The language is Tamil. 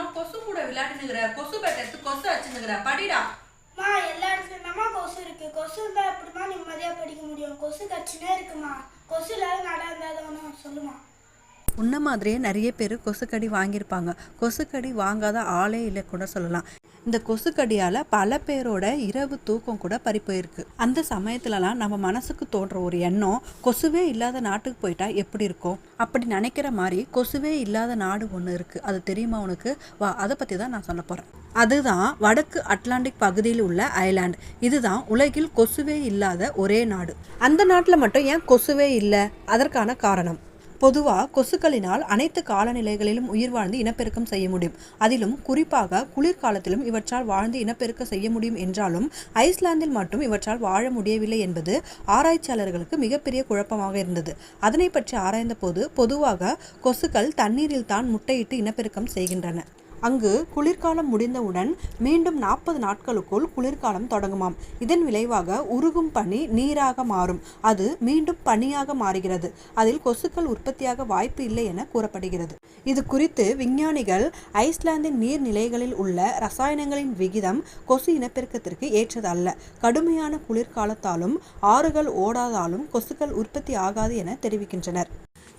ஒன்றும் கொசு கூட விளையாடினுங்கிற கொசு பேட்டை கொசு வச்சுனுங்கிற படிடா. மா எல்லா இடத்துலயும் கொசு இருக்கு? கொசு இருந்தா அப்படிமா நிம்மதியா படிக்க முடியும்? கொசு கட்சினே இருக்குமா? கொசு இல்லாத நட இருந்தாத சொல்லுமா? உன்ன மாதிரியே நிறைய பேர் கொசுக்கடி வாங்கியிருப்பாங்க. கொசுக்கடி வாங்காத ஆளே இல்லை கூட சொல்லலாம். இந்த கொசுக்கடியால் பல பேரோட இரவு தூக்கம் கூட பறி போயிருக்கு அந்த சமயத்துலலாம் நம்ம மனசுக்கு தோன்ற ஒரு எண்ணம் கொசுவே இல்லாத நாட்டுக்கு போயிட்டா எப்படி இருக்கும்? அப்படி நினைக்கிற மாதிரி கொசுவே இல்லாத நாடு ஒன்று இருக்குது அது தெரியுமா உனக்கு? வா அதை பற்றி தான் நான் சொல்ல போகிறேன் அதுதான் வடக்கு அட்லாண்டிக் பகுதியில் உள்ள ஐலாண்ட். இதுதான் உலகில் கொசுவே இல்லாத ஒரே நாடு. அந்த நாட்டில் மட்டும் ஏன் கொசுவே இல்லை? அதற்கான காரணம். பொதுவாக கொசுக்களினால் அனைத்து காலநிலைகளிலும் உயிர் வாழ்ந்து இனப்பெருக்கம் செய்ய முடியும். அதிலும் குறிப்பாக குளிர்காலத்திலும் இவற்றால் வாழ்ந்து இனப்பெருக்கம் செய்ய முடியும் என்றாலும் ஐஸ்லாந்தில் மட்டும் இவற்றால் வாழ முடியவில்லை என்பது ஆராய்ச்சியாளர்களுக்கு மிகப்பெரிய குழப்பமாக இருந்தது. அதனை பற்றி ஆராய்ந்த போது பொதுவாக கொசுக்கள் தண்ணீரில் தான் முட்டையிட்டு இனப்பெருக்கம் செய்கின்றன. அங்கு குளிர்காலம் முடிந்தவுடன் மீண்டும் நாற்பது நாட்களுக்குள் குளிர்காலம் தொடங்குமாம். இதன் விளைவாக உருகும் பனி நீராக மாறும். அது மீண்டும் பனியாக மாறுகிறது. அதில் கொசுக்கள் உற்பத்தியாக வாய்ப்பு இல்லை என கூறப்படுகிறது. இது குறித்து விஞ்ஞானிகள் ஐஸ்லாந்தின் நீர்நிலைகளில் உள்ள ரசாயனங்களின் விகிதம் கொசு இனப்பெருக்கத்திற்கு ஏற்றதல்ல. கடுமையான குளிர்காலத்தாலும் ஆறுகள் ஓடாதாலும் கொசுக்கள் உற்பத்தி ஆகாது என தெரிவிக்கின்றனர்.